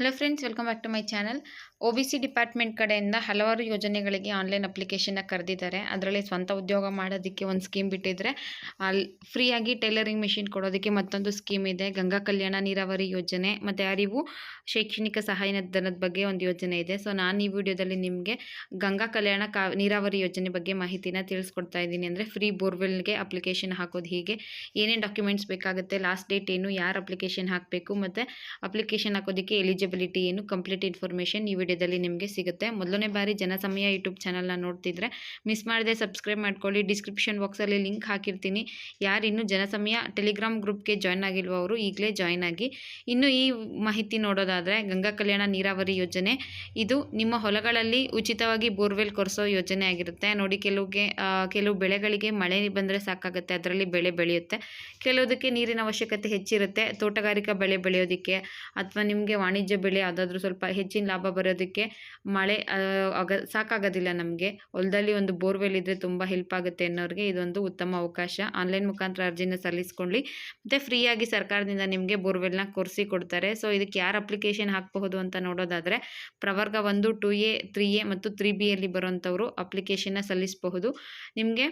Hello friends welcome back to my channel O B C department ಕಡೆಯಿಂದ ಹಲವಾರು ಯೋಜನೆಗಳಿಗೆ online ಅಪ್ಲಿಕೇಶನ್ನ ಕರೆದಿದ್ದಾರೆ. ಅದರಲ್ಲಿ ಸ್ವಂತ ಉದ್ಯೋಗ ಮಾಡೋದಕ್ಕೆ ಒಂದು ಸ್ಕೀಮ್ ಬಿಟ್ಟಿದ್ರೆ ಅಲ್ಲಿ ಫ್ರೀಯಾಗಿ ಟೈಲರಿಂಗ್ ಮಿಷಿನ್ ಕೊಡೋದಕ್ಕೆ ಮತ್ತೊಂದು ಸ್ಕೀಮ್ ಇದೆ. ಗಂಗಾ ಕಲ್ಯಾಣ ನೀರಾವರಿ ಯೋಜನೆ ಮತ್ತು ಅರಿವು ಶೈಕ್ಷಣಿಕ ಸಹಾಯಧನದ ಬಗ್ಗೆ ಒಂದು ಯೋಜನೆ ಇದೆ. ಸೊ ನಾನು ಈ ವಿಡಿಯೋದಲ್ಲಿ ನಿಮಗೆ ಗಂಗಾ ಕಲ್ಯಾಣ ನೀರಾವರಿ ಯೋಜನೆ ಬಗ್ಗೆ ಮಾಹಿತಿನ ತಿಳಿಸ್ಕೊಡ್ತಾ ಇದ್ದೀನಿ. ಅಂದರೆ ಫ್ರೀ ಬೋರ್ವೆಲ್ಗೆ ಅಪ್ಲಿಕೇಶನ್ ಹಾಕೋದು ಹೀಗೆ, ಏನೇನು ಡಾಕ್ಯುಮೆಂಟ್ಸ್ ಬೇಕಾಗುತ್ತೆ ಲಾಸ್ಟ್ ಡೇಟ್ ಏನು, ಯಾರು ಅಪ್ಲಿಕೇಶನ್ ಹಾಕಬೇಕು, ಮತ್ತು ಅಪ್ಲಿಕೇಶನ್ ಹಾಕೋದಕ್ಕೆ ಎಲಿಜಿಬಿಲಿಟಿ ಏನು ಕಂಪ್ಲೀಟ್ ಇನ್ಫಾರ್ಮೇಷನ್ ಈ ವಿಡಿಯೋದಲ್ಲಿ ನಿಮಗೆ ಸಿಗುತ್ತೆ. ಮೊದಲನೇ ಬಾರಿ ಜನಸಮಯ ಯೂಟ್ಯೂಬ್ ಚಾನಲ್ನ ನೋಡ್ತಿದ್ರೆ ಮಿಸ್ ಮಾಡದೆ ಸಬ್ಸ್ಕ್ರೈಬ್ ಮಾಡ್ಕೊಳ್ಳಿ. ಡಿಸ್ಕ್ರಿಪ್ಷನ್ ಬಾಕ್ಸಲ್ಲಿ ಲಿಂಕ್ ಹಾಕಿರ್ತೀನಿ. ಯಾರು ಇನ್ನೂ ಜನಸಮಯ ಟೆಲಿಗ್ರಾಮ್ ಗ್ರೂಪ್ಗೆ ಜಾಯ್ನ್ ಆಗಿಲ್ವೋ ಅವರು ಈಗಲೇ ಜಾಯ್ನ್ ಆಗಿ. ಇನ್ನು ಈ ಮಾಹಿತಿ ನೋಡೋದಾದರೆ ಗಂಗಾ ಕಲ್ಯಾಣ ನೀರಾವರಿ ಯೋಜನೆ. ಇದು ನಿಮ್ಮ ಹೊಲಗಳಲ್ಲಿ ಉಚಿತವಾಗಿ ಬೋರ್ವೆಲ್ ಕೊರೆಸೋ ಯೋಜನೆ ಆಗಿರುತ್ತೆ. ನೋಡಿ ಕೆಲವುಗೆ ಕೆಲವು ಬೆಳೆಗಳಿಗೆ ಮಳೆ ಬಂದರೆ ಸಾಕಾಗುತ್ತೆ. ಅದರಲ್ಲಿ ಬೆಳೆ ಬೆಳೆಯುತ್ತೆ. ಕೆಲವುದಕ್ಕೆ ನೀರಿನ ಅವಶ್ಯಕತೆ ಹೆಚ್ಚಿರುತ್ತೆ. ತೋಟಗಾರಿಕಾ ಬೆಳೆ ಬೆಳೆಯೋದಕ್ಕೆ ಅಥವಾ ನಿಮಗೆ ವಾಣಿಜ್ಯ ಬೆಳೆ ಯಾವುದಾದ್ರೂ ಸ್ವಲ್ಪ ಹೆಚ್ಚಿನ ಲಾಭ ಬರೋದಕ್ಕೆ ಮಳೆ ಅಗ ಸಾಕಾಗೋದಿಲ್ಲ ನಮಗೆ. ಹೊಲದಲ್ಲಿ ಒಂದು ಬೋರ್ವೆಲ್ ಇದ್ದರೆ ತುಂಬ ಹೆಲ್ಪ್ ಆಗುತ್ತೆ ಅನ್ನೋರಿಗೆ ಇದೊಂದು ಉತ್ತಮ ಅವಕಾಶ. ಆನ್ಲೈನ್ ಮುಖಾಂತರ ಅರ್ಜಿನ ಸಲ್ಲಿಸ್ಕೊಳ್ಳಿ. ಮತ್ತು ಫ್ರೀಯಾಗಿ ಸರ್ಕಾರದಿಂದ ನಿಮಗೆ ಬೋರ್ವೆಲ್ನ ಕೊರೆಸಿ ಕೊಡ್ತಾರೆ. ಸೊ ಇದಕ್ಕೆ ಯಾರು ಅಪ್ಲಿಕೇಶನ್ ಹಾಕಬಹುದು ಅಂತ ನೋಡೋದಾದರೆ ಪ್ರವರ್ಗ ಒಂದು ಟು ಎ ತ್ರೀ ಎ ಮತ್ತು ತ್ರೀ ಬಿ ಎಲ್ಲಿ ಬರುವಂಥವರು ಅಪ್ಲಿಕೇಶನ್ನ ಸಲ್ಲಿಸಬಹುದು. ನಿಮಗೆ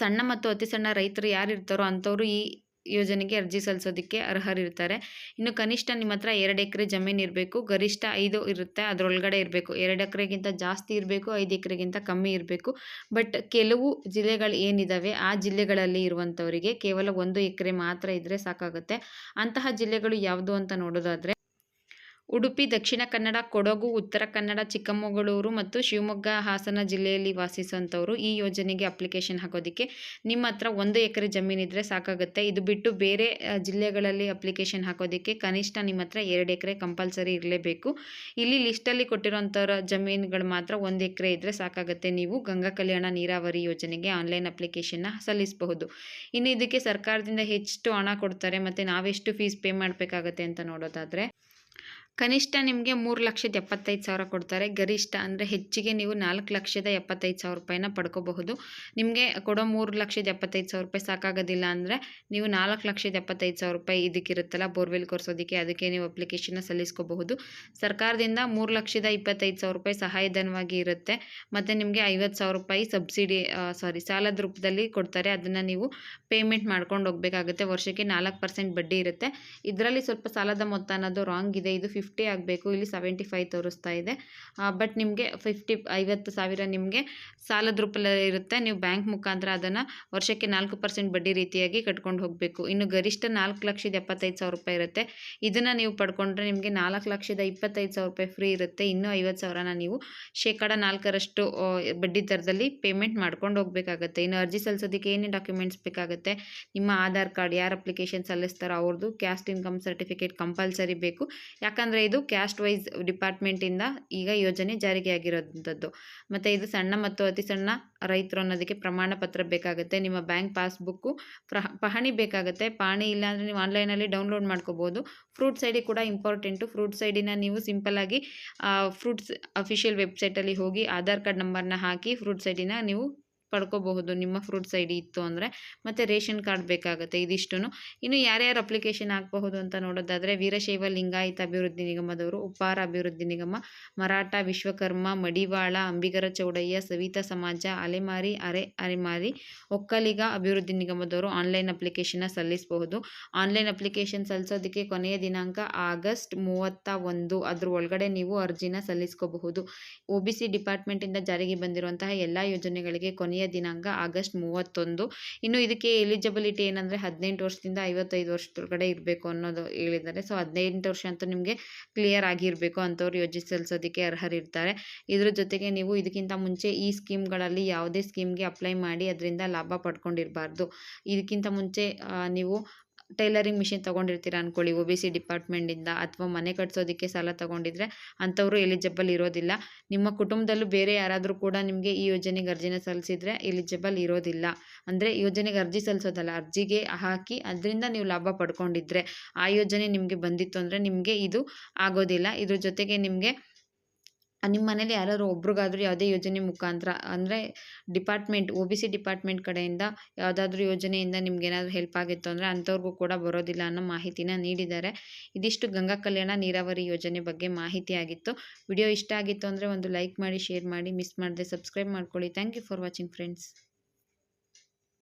ಸಣ್ಣ ಮತ್ತು ಅತಿ ಸಣ್ಣ ರೈತರು ಯಾರು ಇರ್ತಾರೋ ಅಂಥವ್ರು ಈ ಯೋಜನೆಗೆ ಅರ್ಜಿ ಸಲ್ಲಿಸೋದಕ್ಕೆ ಅರ್ಹರಿರ್ತಾರೆ. ಇನ್ನು ಕನಿಷ್ಠ ನಿಮ್ಮ ಹತ್ರ ಎರಡು ಎಕರೆ ಜಮೀನು ಇರಬೇಕು. ಗರಿಷ್ಠ ಐದು ಇರುತ್ತೆ, ಅದರೊಳಗಡೆ ಇರಬೇಕು. ಎರಡು ಎಕರೆಗಿಂತ ಜಾಸ್ತಿ ಇರಬೇಕು, ಐದು ಎಕರೆಗಿಂತ ಕಮ್ಮಿ ಇರಬೇಕು. ಬಟ್ ಕೆಲವು ಜಿಲ್ಲೆಗಳು ಏನಿದ್ದಾವೆ ಆ ಜಿಲ್ಲೆಗಳಲ್ಲಿ ಇರುವಂಥವರಿಗೆ ಕೇವಲ ಒಂದು ಎಕರೆ ಮಾತ್ರ ಇದ್ದರೆ ಸಾಕಾಗುತ್ತೆ. ಅಂತಹ ಜಿಲ್ಲೆಗಳು ಯಾವುದು ಅಂತ ನೋಡೋದಾದರೆ ಉಡುಪಿ, ದಕ್ಷಿಣ ಕನ್ನಡ, ಕೊಡಗು, ಉತ್ತರ ಕನ್ನಡ, ಚಿಕ್ಕಮಗಳೂರು ಮತ್ತು ಶಿವಮೊಗ್ಗ, ಹಾಸನ ಜಿಲ್ಲೆಯಲ್ಲಿ ವಾಸಿಸುವಂಥವರು ಈ ಯೋಜನೆಗೆ ಅಪ್ಲಿಕೇಶನ್ ಹಾಕೋದಕ್ಕೆ ನಿಮ್ಮ ಹತ್ರ ಒಂದು ಎಕರೆ ಜಮೀನಿದ್ರೆ ಸಾಕಾಗುತ್ತೆ. ಇದು ಬಿಟ್ಟು ಬೇರೆ ಜಿಲ್ಲೆಗಳಲ್ಲಿ ಅಪ್ಲಿಕೇಶನ್ ಹಾಕೋದಕ್ಕೆ ಕನಿಷ್ಠ ನಿಮ್ಮ ಹತ್ರ ಎರಡು ಎಕರೆ ಕಂಪಲ್ಸರಿ ಇರಲೇಬೇಕು. ಇಲ್ಲಿ ಲಿಸ್ಟಲ್ಲಿ ಕೊಟ್ಟಿರೋಂಥವ್ರ ಜಮೀನುಗಳು ಮಾತ್ರ ಒಂದು ಎಕರೆ ಇದ್ದರೆ ಸಾಕಾಗುತ್ತೆ. ನೀವು ಗಂಗಾ ಕಲ್ಯಾಣ ನೀರಾವರಿ ಯೋಜನೆಗೆ ಆನ್ಲೈನ್ ಅಪ್ಲಿಕೇಶನ್ನ ಸಲ್ಲಿಸಬಹುದು. ಇನ್ನು ಇದಕ್ಕೆ ಸರ್ಕಾರದಿಂದ ಎಷ್ಟು ಹಣ ಕೊಡ್ತಾರೆ, ಮತ್ತು ನಾವೆಷ್ಟು ಫೀಸ್ ಪೇ ಮಾಡಬೇಕಾಗತ್ತೆ ಅಂತ ನೋಡೋದಾದರೆ ಕನಿಷ್ಠ ನಿಮಗೆ ಮೂರು ಲಕ್ಷದ ಎಪ್ಪತ್ತೈದು ಸಾವಿರ ಕೊಡ್ತಾರೆ. ಗರಿಷ್ಠ ಅಂದರೆ ಹೆಚ್ಚಿಗೆ ನೀವು ನಾಲ್ಕು ಲಕ್ಷದ ಎಪ್ಪತ್ತೈದು ಸಾವಿರ ರೂಪಾಯಿನ ಪಡ್ಕೋಬಹುದು. ನಿಮಗೆ ಕೊಡೋ ಮೂರು ಲಕ್ಷದ ಎಪ್ಪತ್ತೈದು ಸಾವಿರ ರೂಪಾಯಿ ಸಾಕಾಗೋದಿಲ್ಲ ಅಂದರೆ ನೀವು ನಾಲ್ಕು ಲಕ್ಷದ ಎಪ್ಪತ್ತೈದು ಸಾವಿರ ರೂಪಾಯಿ ಇದಕ್ಕಿರುತ್ತಲ್ಲ, ಬೋರ್ವೆಲ್ ಕೊರೆಸೋದಕ್ಕೆ ಅದಕ್ಕೆ ನೀವು ಅಪ್ಲಿಕೇಶನ್ನ ಸಲ್ಲಿಸ್ಕೋಬಹುದು. ಸರ್ಕಾರದಿಂದ ಮೂರು ಲಕ್ಷದ ಇಪ್ಪತ್ತೈದು ಸಾವಿರ ರೂಪಾಯಿ ಸಹಾಯಧನವಾಗಿ ಇರುತ್ತೆ. ಮತ್ತು ನಿಮಗೆ ಐವತ್ತು ಸಾವಿರ ರೂಪಾಯಿ ಸಬ್ಸಿಡಿ ಸಾರಿ ಸಾಲದ ರೂಪದಲ್ಲಿ ಕೊಡ್ತಾರೆ. ಅದನ್ನು ನೀವು ಪೇಮೆಂಟ್ ಮಾಡ್ಕೊಂಡು ಹೋಗಬೇಕಾಗುತ್ತೆ. ವರ್ಷಕ್ಕೆ ನಾಲ್ಕು ಪರ್ಸೆಂಟ್ ಬಡ್ಡಿ ಇರುತ್ತೆ. ಇದರಲ್ಲಿ ಸ್ವಲ್ಪ ಸಾಲದ ಮೊತ್ತ ಅನ್ನೋದು ರಾಂಗ್ ಇದೆ. ಇದು ಫಿಫ್ಟಿ ಆಗಬೇಕು, ಇಲ್ಲಿ ಸೆವೆಂಟಿ ಫೈವ್ ತೋರಿಸ್ತಾ ಇದೆ. ಬಟ್ ನಿಮಗೆ ಫಿಫ್ಟಿ ಐವತ್ತು ಸಾವಿರ ನಿಮಗೆ ಸಾಲದ ರೂಪದಲ್ಲಿ ಇರುತ್ತೆ. ನೀವು ಬ್ಯಾಂಕ್ ಮುಖಾಂತರ ಅದನ್ನು ವರ್ಷಕ್ಕೆ ನಾಲ್ಕು ಪರ್ಸೆಂಟ್ ಬಡ್ಡಿ ರೀತಿಯಾಗಿ ಕಟ್ಕೊಂಡು ಹೋಗಬೇಕು. ಇನ್ನು ಗರಿಷ್ಠ ನಾಲ್ಕು ಲಕ್ಷದ ಎಪ್ಪತ್ತೈದು ಸಾವಿರ ರೂಪಾಯಿ ಇರುತ್ತೆ. ಇದನ್ನು ನೀವು ಪಡ್ಕೊಂಡ್ರೆ ನಿಮಗೆ ನಾಲ್ಕು ಲಕ್ಷದ ಇಪ್ಪತ್ತೈದು ಸಾವಿರ ರೂಪಾಯಿ ಫ್ರೀ ಇರುತ್ತೆ. ಇನ್ನೂ ಐವತ್ತು ಸಾವಿರನ ನೀವು ಶೇಕಡ ನಾಲ್ಕರಷ್ಟು ಬಡ್ಡಿ ದರದಲ್ಲಿ ಪೇಮೆಂಟ್ ಮಾಡ್ಕೊಂಡು ಹೋಗಬೇಕಾಗತ್ತೆ. ಇನ್ನು ಅರ್ಜಿ ಸಲ್ಲಿಸೋದಕ್ಕೆ ಏನೇನು ಡಾಕ್ಯುಮೆಂಟ್ಸ್ ಬೇಕಾಗುತ್ತೆ? ನಿಮ್ಮ ಆಧಾರ್ ಕಾರ್ಡ್ ಯಾರು ಅಪ್ಲಿಕೇಶನ್ ಸಲ್ಲಿಸ್ತಾರೋ ಅವ್ರದ್ದು ಕ್ಯಾಸ್ಟ್ ಇನ್ಕಮ್ ಸರ್ಟಿಫಿಕೇಟ್ ಕಂಪಲ್ಸರಿ ಬೇಕು. ಯಾಕಂದರೆ ಇದು ಕ್ಯಾಸ್ಟ್ ವೈಸ್ ಡಿಪಾರ್ಟ್ಮೆಂಟಿಂದ ಈಗ ಯೋಜನೆ ಜಾರಿಗೆ ಆಗಿರೋಂಥದ್ದು ಮತ್ತು ಇದು ಸಣ್ಣ ಮತ್ತು ಅತಿ ಸಣ್ಣ ರೈತರು ಅನ್ನೋದಕ್ಕೆ ಪ್ರಮಾಣ ಪತ್ರ ಬೇಕಾಗುತ್ತೆ. ನಿಮ್ಮ ಬ್ಯಾಂಕ್ ಪಾಸ್ಬುಕ್ಕು ಪಹಣಿ ಬೇಕಾಗುತ್ತೆ. ಪಹಣಿ ಇಲ್ಲಾಂದರೆ ನೀವು ಆನ್ಲೈನಲ್ಲಿ ಡೌನ್ಲೋಡ್ ಮಾಡ್ಕೋಬೋದು. ಫ್ರೂಟ್ಸ್ ಐ ಕೂಡ ಇಂಪಾರ್ಟೆಂಟು ಫ್ರೂಟ್ಸ್ ಐ ಡಿನ ನೀವು ಸಿಂಪಲ್ಲಾಗಿ ಫ್ರೂಟ್ಸ್ ಅಫಿಷಿಯಲ್ ವೆಬ್ಸೈಟಲ್ಲಿ ಹೋಗಿ, ಆಧಾರ್ ಕಾರ್ಡ್ ನಂಬರ್ನ ಹಾಕಿ ಫ್ರೂಟ್ಸ್ ಐ ಡಿನ ನೀವು ಪಡ್ಕೋಬಹುದು. ನಿಮ್ಮ ಫ್ರೂಟ್ಸ್ ಐ ಇತ್ತು ಅಂದರೆ ಮತ್ತು ರೇಷನ್ ಕಾರ್ಡ್ ಬೇಕಾಗುತ್ತೆ ಇದಿಷ್ಟು ಇನ್ನು ಯಾರ್ಯಾರು ಅಪ್ಲಿಕೇಶನ್ ಹಾಕಬಹುದು ಅಂತ ನೋಡೋದಾದರೆ ವೀರಶೈವ ಲಿಂಗಾಯತ ಅಭಿವೃದ್ಧಿ ನಿಗಮದವರು, ಉಪ್ಪಾರ ಅಭಿವೃದ್ಧಿ ನಿಗಮ, ಮರಾಠ ವಿಶ್ವಕರ್ಮ, ಮಡಿವಾಳ, ಅಂಬಿಗರ ಚೌಡಯ್ಯ, ಸವಿತಾ ಸಮಾಜ, ಅಲೆಮಾರಿ, ಅರೆ ಅರೆಮಾರಿ, ಒಕ್ಕಲಿಗ ಅಭಿವೃದ್ಧಿ ನಿಗಮದವರು ಆನ್ಲೈನ್ ಅಪ್ಲಿಕೇಶನ್ನ ಸಲ್ಲಿಸಬಹುದು. ಆನ್ಲೈನ್ ಅಪ್ಲಿಕೇಶನ್ ಸಲ್ಲಿಸೋದಕ್ಕೆ ಕೊನೆಯ ದಿನಾಂಕ ಆಗಸ್ಟ್ ಮೂವತ್ತ ಒಂದು. ಅದ್ರ ಒಳಗಡೆ ನೀವು ಅರ್ಜಿನ ಸಲ್ಲಿಸ್ಕೋಬಹುದು. ಒ ಬಿ ಸಿ ಜಾರಿಗೆ ಬಂದಿರುವಂತಹ ಎಲ್ಲ ಯೋಜನೆಗಳಿಗೆ ಕೊನೆಯ ದಿನಾಂಕ ಆಗಸ್ಟ್ ಮೂವತ್ತೊಂದು. ಇನ್ನು ಇದಕ್ಕೆ ಎಲಿಜಿಬಿಲಿಟಿ ಏನಂದರೆ ಹದಿನೆಂಟು ವರ್ಷದಿಂದ ಐವತ್ತೈದು ವರ್ಷದೊಳಗಡೆ ಇರಬೇಕು ಅನ್ನೋದು ಹೇಳಿದ್ದಾರೆ. ಸೊ ಹದಿನೆಂಟು ವರ್ಷ ಅಂತೂ ನಿಮಗೆ ಕ್ಲಿಯರ್ ಆಗಿರಬೇಕು ಅಂಥವ್ರು ಯೋಜನೆ ಸಲ್ಲಿಸೋದಕ್ಕೆ ಅರ್ಹರಿರ್ತಾರೆ. ಇದ್ರ ಜೊತೆಗೆ ನೀವು ಇದಕ್ಕಿಂತ ಮುಂಚೆ ಈ ಸ್ಕೀಮ್ಗಳಲ್ಲಿ ಯಾವುದೇ ಸ್ಕೀಮ್ಗೆ ಅಪ್ಲೈ ಮಾಡಿ, ಅದರಿಂದ ಲಾಭ ಪಡ್ಕೊಂಡಿರಬಾರ್ದು. ಇದಕ್ಕಿಂತ ಮುಂಚೆ ನೀವು ಟೈಲರಿಂಗ್ ಮಿಷಿನ್ ತೊಗೊಂಡಿರ್ತೀರ ಅಂದ್ಕೊಳ್ಳಿ ಒ ಬಿ ಸಿ ಡಿಪಾರ್ಟ್ಮೆಂಟಿಂದ ಅಥವಾ ಮನೆ ಕಟ್ಸೋದಕ್ಕೆ ಸಾಲ ತೊಗೊಂಡಿದ್ರೆ ಅಂಥವರು ಎಲಿಜಿಬಲ್ ಇರೋದಿಲ್ಲ. ನಿಮ್ಮ ಕುಟುಂಬದಲ್ಲೂ ಬೇರೆ ಯಾರಾದರೂ ಕೂಡ ನಿಮಗೆ ಈ ಯೋಜನೆಗೆ ಅರ್ಜಿನ ಸಲ್ಲಿಸಿದ್ರೆ ಎಲಿಜಿಬಲ್ ಇರೋದಿಲ್ಲ. ಅಂದರೆ ಯೋಜನೆಗೆ ಅರ್ಜಿ ಸಲ್ಲಿಸೋದಲ್ಲ, ಅರ್ಜಿಗೆ ಹಾಕಿ ಅದರಿಂದ ನೀವು ಲಾಭ ಪಡ್ಕೊಂಡಿದ್ರೆ ಆ ಯೋಜನೆ ನಿಮಗೆ ಬಂದಿತ್ತು ಅಂದರೆ ನಿಮಗೆ ಇದು ಆಗೋದಿಲ್ಲ. ಇದ್ರ ಜೊತೆಗೆ ನಿಮಗೆ ನಿಮ್ಮ ಮನೇಲಿ ಯಾರಾದ್ರು ಒಬ್ರಿಗಾದ್ರೂ ಯಾವುದೇ ಯೋಜನೆ ಮುಖಾಂತರ, ಅಂದರೆ department, O B C department ಕಡೆಯಿಂದ ಯಾವುದಾದ್ರೂ ಯೋಜನೆಯಿಂದ ನಿಮ್ಗೇನಾದ್ರೂ ಹೆಲ್ಪ್ ಆಗಿತ್ತು ಅಂದರೆ ಅಂಥವ್ರಿಗೂ ಕೂಡ ಬರೋದಿಲ್ಲ ಅನ್ನೋ ಮಾಹಿತಿನ ನೀಡಿದ್ದಾರೆ. ಇದಿಷ್ಟು ಗಂಗಾ ಕಲ್ಯಾಣ ನೀರಾವರಿ ಯೋಜನೆ ಬಗ್ಗೆ ಮಾಹಿತಿ ಆಗಿತ್ತು. ವಿಡಿಯೋ ಇಷ್ಟ ಆಗಿತ್ತು ಅಂದರೆ ಒಂದು ಲೈಕ್ ಮಾಡಿ, ಶೇರ್ ಮಾಡಿ, ಮಿಸ್ ಮಾಡದೆ ಸಬ್ಸ್ಕ್ರೈಬ್ ಮಾಡ್ಕೊಳ್ಳಿ. Thank you for watching friends.